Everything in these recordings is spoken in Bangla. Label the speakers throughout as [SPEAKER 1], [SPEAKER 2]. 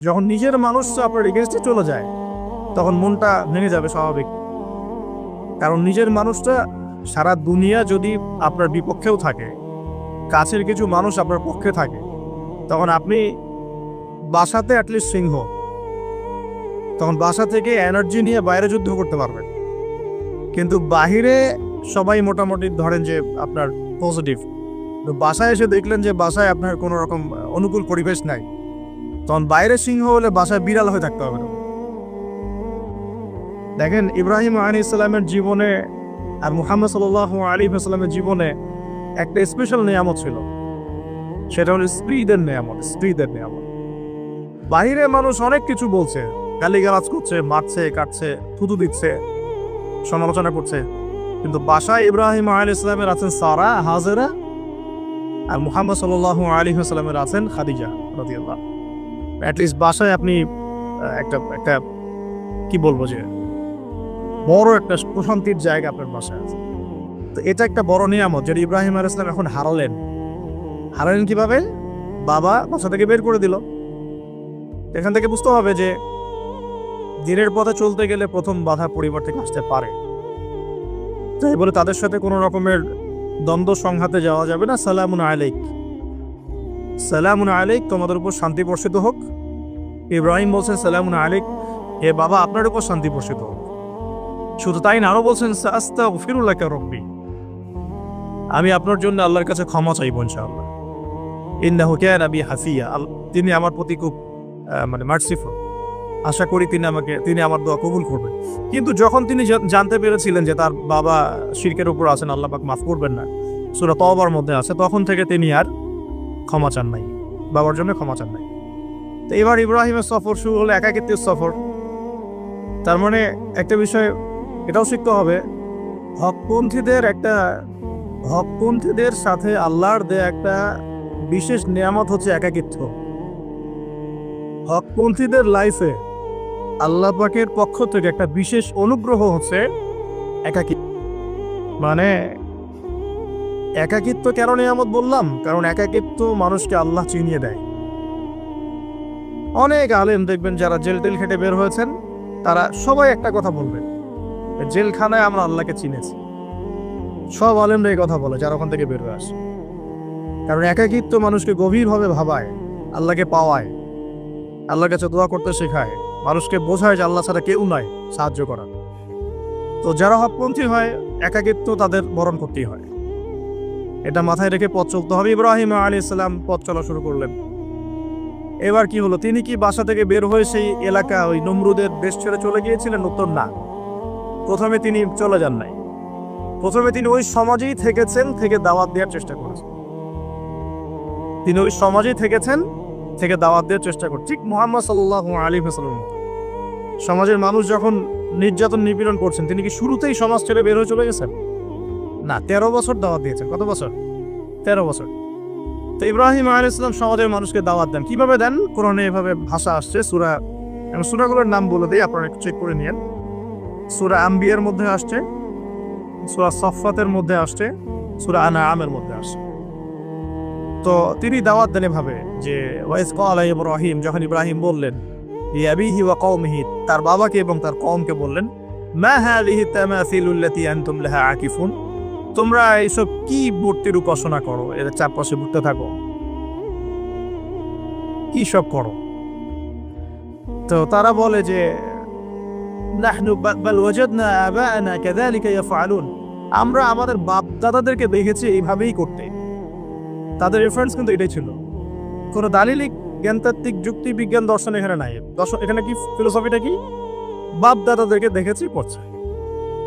[SPEAKER 1] যখন নিজের মানুষ আপনার এগেনস্টে চলে যায়, তখন মনটা ভেঙে যাবে স্বাভাবিক। কারণ নিজের মানুষটা সারা দুনিয়া যদি আপনার বিপক্ষেও থাকে, কাছের কিছু মানুষ আপনার পক্ষে থাকে, তখন আপনি বাসাতে অ্যাটলিস্ট সিংহ। তখন বাসা থেকে এনার্জি নিয়ে বাইরে যুদ্ধ করতে পারবেন। কিন্তু বাহিরে সবাই মোটামুটি ধরেন যে আপনার পজিটিভ তো বাসায় এসে দেখলেন যে বাসায় আপনার কোনো রকম অনুকূল পরিবেশ নাই। তখন বাইরে সিংহ হলে বাসায় বিড়াল হয়ে থাকতে হবে দেখেন ইব্রাহিম আলী ইসলামের জীবনে আর মুহাম্মদ সাল আলী ইসলামের জীবনে একটা স্পেশাল নিয়ামত ছিল। সেটা হলো স্ত্রীদের নিয়ামত স্ত্রীদের নিয়ামত। বাইরে মানুষ অনেক কিছু বলছে, গালিগালাজ করছে, মারছে, কাটছে, থুতু দিচ্ছে, সমালোচনা করছে। কিন্তু বাসায় ইব্রাহিম আলী ইসলামের আছেন সারা, হাজেরা আর মুহাম্মদ সাল আলী আসসালামের আছেন খাদিজা রাদিয়াল্লাহ অ্যাটলিস্ট বাসায় আপনি একটা একটা, কি বলব যে, বড় একটা প্রশান্তির জায়গা আপনার বাসায় আছে। তো এটা একটা বড় নিয়ামত যেটা ইব্রাহিম আল ইসলাম এখন হারালেন। হারালেন কীভাবে? বাবা বাসা থেকে বের করে দিল। এখান থেকে বুঝতে হবে যে, দিনের পথে চলতে গেলে প্রথম বাধা পরিবার থেকে আসতে পারে। তাই বলে তাদের সাথে কোনো রকমের দ্বন্দ্ব সংঘাতে যাওয়া যাবে না। সালামুন আলাইক। সালামুন আলাইক, তোমাদের উপর শান্তি বর্ষিত হোক। ইব্রাহিম বলছেন, সালামুন আলাইক, এ বাবা আপনার উপর শান্তি বর্ষিত হোক। শুধু তাই না, আরও বলছেন আস্তা ফিরুল্লাহ রব্বি। আমি আপনার জন্য আল্লাহর কাছে ক্ষমা চাইব ইনশাআল্লাহ। ইন্নাহু কান আবি হাফিয়া তিনি আমার প্রতি খুব মানে মার্সিফুল আশা করি তিনি আমাকে, তিনি আমার দোয়া কবুল করবেন। কিন্তু যখন তিনি জানতে পেরেছিলেন যে তার বাবা শিরকের উপর আছেন, আল্লাহ পাক মাফ করবেন না। সুরা তওবার মধ্যে আছে, তখন থেকে তিনি আর ক্ষমা চান নাই, বাবার জন্য ক্ষমা চান নাই। তো এবার ইব্রাহিমের সফর শুরু হলো একাকিত্বের সফর। তার মানে একটা বিষয়, এটাও শিখতে হবে, হকপন্থীদের একটা, হকপন্থীদের সাথে আল্লাহর দেয়া একটা বিশেষ নিয়ামত হচ্ছে একাকিত্ব। হকপন্থীদের লাইফে আল্লাহ পাকের পক্ষ থেকে একটা বিশেষ অনুগ্রহ হচ্ছে একাকিত্ব। মানে একাকিত্ব কেন নিয়ামত বললাম? কারণ একাকিত্ব মানুষকে আল্লাহ চিনিয়ে দেয়। অনেক আলেম দেখবেন যারা জেল টেল খেটে বের হয়েছেন, তারা সবাই একটা কথা বলবেন জেলখানায় আমরা আল্লাহকে চিনেছি। সব আলেমরা এই কথা বলে, যারা ওখান থেকে বের হয়ে আসে। কারণ একাকিত্ব মানুষকে গভীরভাবে ভাবায়, আল্লাহকে পাওয়ায়, আল্লাহর কাছে দোয়া করতে শেখায়, মানুষকে বোঝায় যে আল্লাহ ছাড়া কেউ নাই, সাহায্য করার। তো যারা হকপন্থী হয়, একাকিত্ব তাদের বরণ করতেই হয়। এটা মাথায় রেখে পথ চলতে হবে। ইব্রাহিম আলী ইসলাম পথ চলা শুরু করলেন। এবার কি হলো? তিনি কি বাসা থেকে বের হয়ে সেই এলাকা, ওই নমরুদের দেশ ছেড়ে চলে গিয়েছিলেন উত্তর না। প্রথমে তিনি চলে যান নাই। প্রথমে তিনি ওই সমাজেই থেকেছেন, থেকে দাওয়াত দেওয়ার চেষ্টা করেছেন। তিনি ওই সমাজেই থেকেছেন, থেকে দাওয়াত দেওয়ার চেষ্টা করছেন। ঠিক মোহাম্মদ সাল্লাহ আলী হাসলাম সমাজের মানুষ যখন নির্যাতন নিপীড়ন করছেন, তিনি কি শুরুতেই সমাজ ছেড়ে বের হয়ে চলে গেছেন? না, তেরো বছর দাওয়াত দিয়েছেন। কত বছর? তেরো বছর। তো ইব্রাহিম আলী ইসলাম সমাজের মানুষকে দাওয়াত দেন। কীভাবে দেন? কোরআনে এভাবে ভাষা আসছে, সুরা সুরাগুলোর নাম বলে দিই, আপনারা একটু চেক করে নিন সুরা আম্বিয়ার মধ্যে আসছে, সুরা সফাতের মধ্যে আসছে, সুরা আনা আমের মধ্যে আসছে। তো তিনি দাওয়াত দেন এভাবে যে ওয়াইস কলা ইব্রাহিম, যখন ইব্রাহিম বললেন ইয়াবিহি ওয়া কওমিহি, তার বাবাকে এবং তার কওমকে বললেন, মা হাযিহি তামাসিলুল্লাতী আনতুম লাহা আকিফুন? তোমরা এইসব কি মূর্তির উপাসনা করো? এর চারপাশে ঘুরতে থাকো। কি সব করো? তো তারা বলে যে, নাহনু বাল ওয়াজাদনা আবাআনা কাযালিকা ইয়াফআলুন। আমরা আমাদের বাপ দাদাদেরকে দেখেছি এইভাবেই করতে। তাদের রেফারেন্স কিন্তু এটাই ছিল। কোনো দালিলিক জ্ঞানতাত্ত্বিক যুক্তি বিজ্ঞান দর্শন এখানে নাই। দর্শন, এখানে কি ফিলোসফিটা কি? বাপ দাদাদেরকে দেখেছি এ-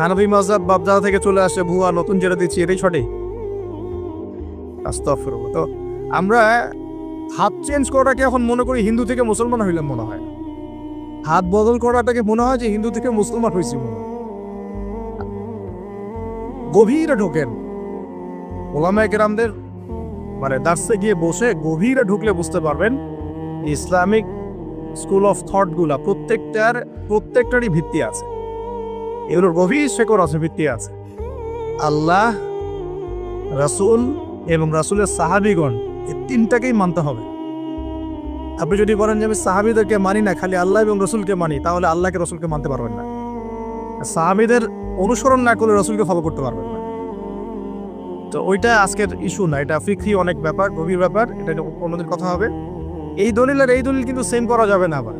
[SPEAKER 1] হানাফি মাজহাব বাপ দাদা থেকে চলে আসে, ভুয়া, নতুন যেটা দিচ্ছি, এটাই সঠিক। তো আমরা হাত চেঞ্জ করাটাকে এখন মনে করি হিন্দু থেকে মুসলমান হইলাম মনে হয় হাত বদল করাটাকে মনে হয় যে হিন্দু থেকে মুসলমান হয়েছি মনে হয়। গভীরে ঢোকেন ওলামায় কেরামদের মানে দার্সে গিয়ে বসে গভীরে ঢুকলে বুঝতে পারবেন, ইসলামিক স্কুল অফ থটগুলা প্রত্যেকটার, প্রত্যেকটারই ভিত্তি আছে এগুলোর গভীর শেকড় আছে, ভিত্তি আছে। আল্লাহ, রাসূল এবং রাসূলের সাহাবিগণ এই তিনটাকেই মানতে হবে। আপনি যদি বলেন যে আমি সাহাবিদেরকে মানি না, খালি আল্লাহ এবং রসুলকে মানি, তাহলে আল্লাহকে রসুলকে মানতে পারবেন না। সাহাবিদের অনুসরণ না করলে রসুলকে ফলো করতে পারবেন না। তো ওইটা আজকের ইস্যু না, এটা ফিক্রি অনেক ব্যাপার, গভীর ব্যাপার, এটা অন্যদের কথা হবে। এই দলিল আর এই দলিল কিন্তু সেম করা যাবে না আবার।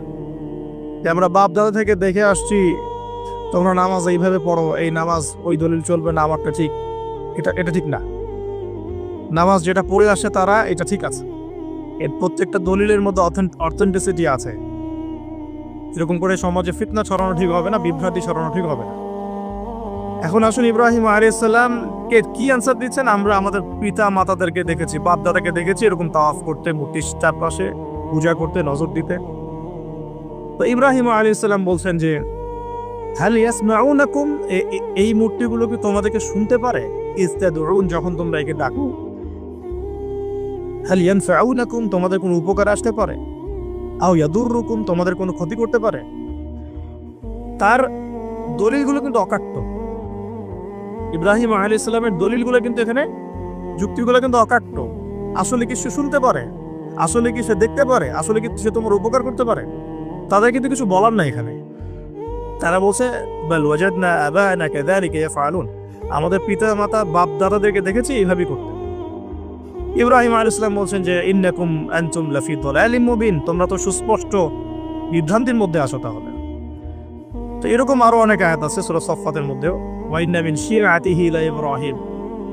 [SPEAKER 1] যে আমরা বাপ দাদা থেকে দেখে আসছি তোমরা নামাজ এইভাবে পড়ো, এই নামাজ, ওই দলিল চলবে না, আমারটা ঠিক। এটা এটা ঠিক না। নামাজ যেটা পড়ে আসে তারা, এটা ঠিক আছে। এর প্রত্যেকটা দলিলের মধ্যে অথেন্টিসিটি আছে। এরকম করে সমাজে ফিতনা ছড়ানো ঠিক হবে না, বিভ্রান্তি ছড়ানো ঠিক হবে না। এখন আসুন ইব্রাহিম আলাইসাল্লাম কে কি আনসার দিচ্ছেন? আমরা আমাদের পিতা মাতাদেরকে দেখেছি, বাপ দাদাকে দেখেছি, এরকম তাওয়াফ করতে, মূর্তির চারপাশে পূজা করতে, নজর দিতে। তো ইব্রাহিম আলাইসাল্লাম বলছেন যে হ্যাল ইয়াসমাউনাকুম এ- এ- এই মূর্তিগুলো কি তোমাদেরকে শুনতে পারে? ইস্তাদুন যখন তোমরা একে ডাকো। হ্যাল ইয়ানফাউনাকুম তোমাদের কোনো উপকার আসতে পারে। আও ইয়াদুররুকুম তোমাদের কোনো ক্ষতি করতে পারে। তার দলিলগুলো কিন্তু অকাট্য। ইব্রাহিম আলী ইসলামের দলিলগুলো কিন্তু এখানে, যুক্তিগুলো কিন্তু অকাট্য। আসলে কি সে শুনতে পারে? আসলে কি সে দেখতে পারে? আসলে কি সে তোমার উপকার করতে পারে? তাদের কিন্তু কিছু বলার নাই এখানে। তারা বলছে বাল ওয়াজাদনা আবানা কাযালিকা ইয়াফআলুন আমাদের পিতা মাতা বাপ দাদাদেরকে দেখেছি এইভাবেই করতে ইব্রাহিম আলাইহিস সালাম বলছেন যে ইন্নাকুম আনতুম লাফি দালালিম মুবিন তোমরা তো সুস্পষ্ট বিভ্রান্তির মধ্যে আসো তাহলে তো এরকম আরো অনেক আয়াত আছে সূরা সফফাতের মধ্যেও ওয়া ইন্না মিন শিআতিহি লা ইব্রাহিম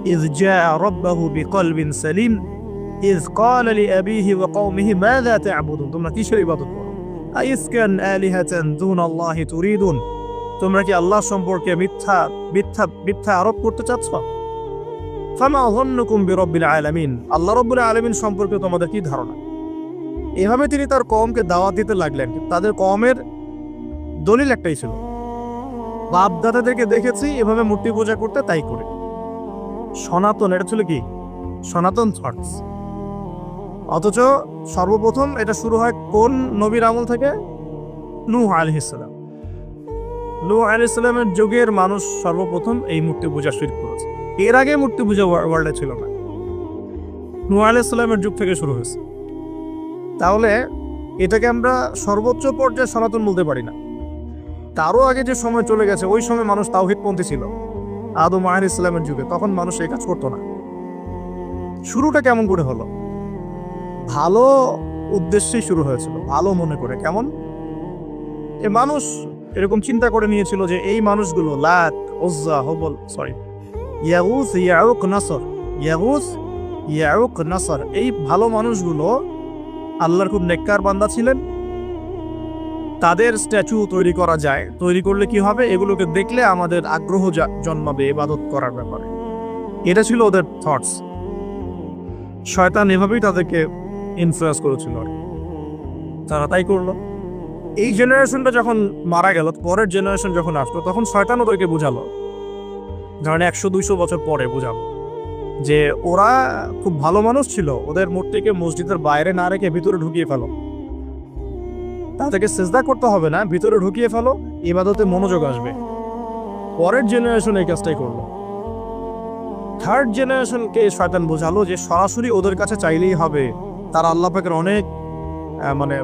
[SPEAKER 1] إذ جاء ربه بقلب سليم إذ قال لأبيه وقومه ماذا تعبدون তোমরা কিসের ইবাদত করো আইসকান আলিহাতান দুন আল্লাহ তুরিদুন। তোমরা কি আল্লাহ সম্পর্কে মিথ্যা মিথ্যা মিথ্যা আরোপ করতে চাচ্ছ? ফামা যন্নুকুম বিরব্বিল আলামিন। আল্লাহ রব্বুল আলামিন সম্পর্কে তোমাদের কি ধারণা? এভাবে তিনি তার কমকে দাওয়াত দিতে লাগলেন। তাদের কমের দলিল একটাই ছিল। বাপ দাদাদেরকে দেখেছি, এভাবে মূর্তি পূজা করতে তাই করে। সনাতন, এটা ছিল কি? সনাতন থটস অথচ সর্বপ্রথম এটা শুরু হয় কোন নবীর আমল থেকে? নূহ আলহিসাম নূহ আলহিসামের যুগের মানুষ সর্বপ্রথম এই মূর্তি পূজা শুরু করেছে। এর আগে মূর্তি পূজা ওয়ার্ল্ডে ছিল না। নূহ আলাইসাল্লামের যুগ থেকে শুরু হয়েছে। তাহলে এটাকে আমরা সর্বোচ্চ পর্যায়ে সনাতন বলতে পারি না। তারও আগে যে সময় চলে গেছে, ওই সময় মানুষ তাওহিদপন্থী ছিল। আদম আহ ইসলামের যুগে। তখন মানুষ এই কাজ করতো না। শুরুটা কেমন করে হলো? ভালো উদ্দেশ্যেই শুরু হয়েছিল, ভালো মনে করে, কেমন? এ মানুষ এরকম চিন্তা করে নিয়েছিল যে এই মানুষগুলো, লাত ওজ্জা হবল সরি ইয়াগুস ইয়াউক নাসর ইয়াগুস ইয়াউক নাসর, এই ভালো মানুষগুলো আল্লাহর খুব নেককার বান্দা ছিলেন। তাদের স্ট্যাচু তৈরি করা যায়, তৈরি করলে কি হবে? এগুলোকে দেখলে আমাদের আগ্রহ জন্মাবে ইবাদত করার ব্যাপারে। এটা ছিল ওদের থটস শয়তান এভাবেই তাদেরকে ইনফ্লুয়েন্স করেছিল। আর তারা তাই করল। এই জেনারেশনটা যখন মারা গেল, পরের জেনারেশন যখন আসলো, তখন শয়তান ওদেরকে বুঝালো। ধরেন একশো, দুইশো বছর পরে বুঝাবো। যে ওরা খুব ভালো মানুষ ছিল, ওদের মূর্তিকে মসজিদের বাইরে না রেখে ভিতরে ঢুকিয়ে ফেলো। তাদেরকে সেজদা করতে হবে না, ভিতরে ঢুকিয়ে ফেলো, ইবাদতে মনোযোগ আসবে। পরের জেনারেশন এই কাজটাই করল। থার্ড জেনারেশনকে শয়তান বোঝালো যে সরাসরি ওদের কাছে চাইলেই হবে। তারা আল্লাহ পাকের অনেক মানে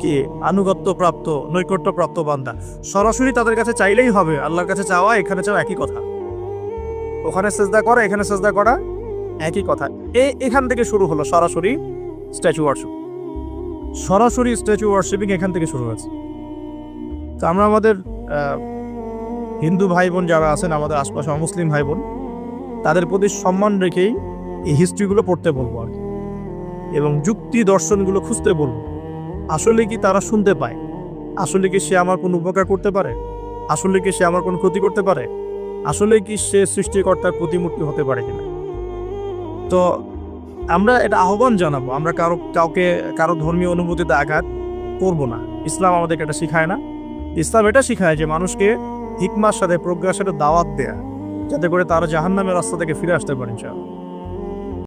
[SPEAKER 1] কি আনুগত্য প্রাপ্ত নৈকট্য প্রাপ্ত বান্দা। সরাসরি তাদের কাছে চাইলেই হবে, আল্লাহর কাছে চাওয়া, এখানে চাওয়া একই কথা। ওখানে সেজদা করা, এখানে সেজদা করা একই কথা। এ, এখান থেকে শুরু হলো সরাসরি স্ট্যাচু ওয়ার্শিপ সরাসরি স্ট্যাচু ওয়ার্শিপিং এখান থেকে শুরু হয়েছে। তো আমরা আমাদের হিন্দু ভাই বোন যারা আছেন, আমাদের আশপাশে অমুসলিম ভাই বোন তাদের প্রতি সম্মান রেখেই এই হিস্ট্রিগুলো পড়তে বলব আর কি। এবং যুক্তি দর্শনগুলো খুঁজতে বলব আসলে কি তারা শুনতে পায়? আসলে কি সে আমার কোনো উপকার করতে পারে? আসলে কি সে আমার কোনো ক্ষতি করতে পারে? আসলে কি সে সৃষ্টিকর্তার প্রতিমূর্তি হতে পারে কিনা? তো আমরা এটা আহ্বান জানাব, আমরা কারও, কাউকে, কারও ধর্মীয় অনুভূতিতে আঘাত করব না। ইসলাম আমাদেরকে এটা শিখায় না। ইসলাম এটা শিখায় যে মানুষকে হিকমার সাথে, প্রজ্ঞার সাথে দাওয়াত দেয়া, যাতে করে তারা জাহান্নামের রাস্তা থেকে ফিরে আসতে পারেন ইনশাআল্লাহ।